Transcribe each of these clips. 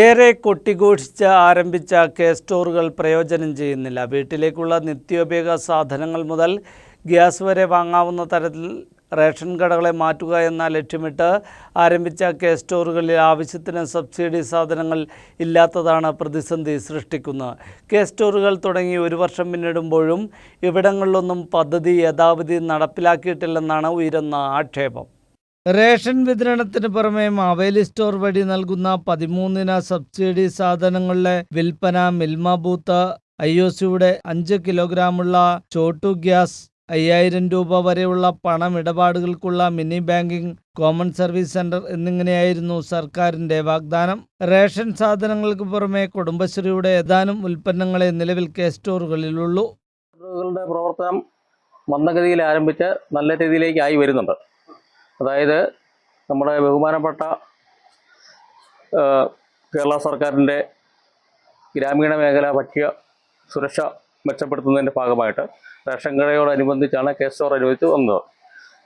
ഏറെ കൊട്ടിഘോഷിച്ച് ആരംഭിച്ച കെ സ്റ്റോറുകൾ പ്രയോജനം ചെയ്യുന്നില്ല. വീട്ടിലേക്കുള്ള നിത്യോപയോഗ സാധനങ്ങൾ മുതൽ ഗ്യാസ് വരെ വാങ്ങാവുന്ന തരത്തിൽ റേഷൻ കടകളെ മാറ്റുക എന്ന ലക്ഷ്യമിട്ട് ആരംഭിച്ച കെ സ്റ്റോറുകളിൽ ആവശ്യത്തിന് സബ്സിഡി സാധനങ്ങൾ ഇല്ലാത്തതാണ് പ്രതിസന്ധി സൃഷ്ടിക്കുന്നത്. കെ സ്റ്റോറുകൾ തുടങ്ങി ഒരു വർഷം പിന്നിടുമ്പോഴും ഇവിടങ്ങളിലൊന്നും പദ്ധതി യഥാവിധി നടപ്പിലാക്കിയിട്ടില്ലെന്നാണ് ഉയരുന്ന ആക്ഷേപം. റേഷൻ വിതരണത്തിന് പുറമെ മാവേലി സ്റ്റോർ വഴി നൽകുന്ന പതിമൂന്നിന സബ്സിഡി സാധനങ്ങളുടെ വിൽപ്പന മിൽമ ബൂത്ത് ഐ ഒ സിയുടെ അഞ്ച് കിലോഗ്രാമുള്ള ചോട്ടു ഗ്യാസ് അയ്യായിരം രൂപ വരെയുള്ള പണമിടപാടുകൾക്കുള്ള mini banking common service centre എന്നിങ്ങനെയായിരുന്നു സർക്കാരിന്റെ വാഗ്ദാനം. റേഷൻ സാധനങ്ങൾക്ക് പുറമെ കുടുംബശ്രീയുടെ ഏതാനും ഉൽപ്പന്നങ്ങളെ നിലവിൽ കെ സ്റ്റോറുകളിലുള്ളൂ. പ്രവർത്തനം മന്ദഗതിയിൽ ആരംഭിച്ച് നല്ല രീതിയിലേക്ക് ആയി വരുന്നുണ്ട്. അതായത് നമ്മുടെ ബഹുമാനപ്പെട്ട കേരള സർക്കാരിന്റെ ഗ്രാമീണ മേഖല ഭക്ഷ്യ സുരക്ഷ മെച്ചപ്പെടുത്തുന്നതിന്റെ ഭാഗമായിട്ട് റേഷൻ കടയോടനുബന്ധിച്ചാണ് കെ സ്റ്റോർ അനുവദിച്ച് വന്നത്.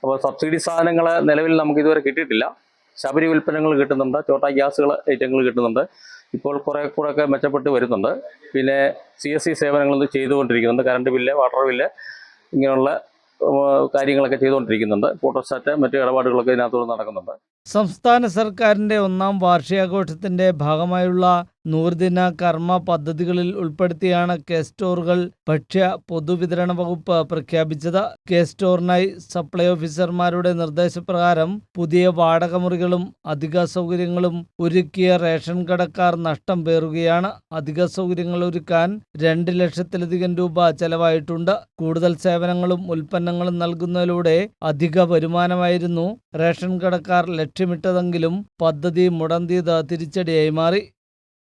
അപ്പോൾ സബ്സിഡി സാധനങ്ങൾ നിലവിൽ നമുക്ക് ഇതുവരെ കിട്ടിയിട്ടില്ല. ശബരി ഉൽപ്പന്നങ്ങൾ കിട്ടുന്നുണ്ട് ചോട്ടാ ഗ്യാസുകൾ ഐറ്റങ്ങൾ കിട്ടുന്നുണ്ട്. ഇപ്പോൾ കുറേ കൂടെ ഒക്കെ മെച്ചപ്പെട്ട് വരുന്നുണ്ട്. പിന്നെ സി എസ് സി സേവനങ്ങളൊന്നും ചെയ്തുകൊണ്ടിരിക്കുന്നുണ്ട്. കറണ്ട് ബില്ല് വാട്ടർ ബില്ല് ഇങ്ങനെയുള്ള കാര്യങ്ങളൊക്കെ ചെയ്തുകൊണ്ടിരിക്കുന്നുണ്ട്. ഫോട്ടോസ്റ്റാറ്റ് മറ്റു ഇടപാടുകളൊക്കെ ഇതിനകത്തോടെ നടക്കുന്നുണ്ട്. സംസ്ഥാന സർക്കാരിന്റെ ഒന്നാം വാർഷികാഘോഷത്തിന്റെ ഭാഗമായുള്ള നൂറുദിന കർമ്മ പദ്ധതികളിൽ ഉൾപ്പെടുത്തിയാണ് കെ സ്റ്റോറുകൾ ഭക്ഷ്യ പൊതുവിതരണ വകുപ്പ് പ്രഖ്യാപിച്ചത്. കെ സ്റ്റോറിനായി സപ്ലൈ ഓഫീസർമാരുടെ നിർദ്ദേശപ്രകാരം പുതിയ വാടകമുറികളും അധിക സൗകര്യങ്ങളും ഒരുക്കിയ റേഷൻ കടക്കാർ നഷ്ടം പേറുകയാണ്. അധിക സൗകര്യങ്ങൾ ഒരുക്കാൻ രണ്ട് ലക്ഷത്തിലധികം രൂപ ചെലവായിട്ടുണ്ട്. കൂടുതൽ സേവനങ്ങളും ഉൽപ്പന്നങ്ങളും നൽകുന്നതിലൂടെ അധിക വരുമാനമായിരുന്നു. റേഷൻ കടക്കാർ ലക്ഷ്യമിട്ടതെങ്കിലും പദ്ധതി മുടന്തിയത് തിരിച്ചടിയായി മാറി.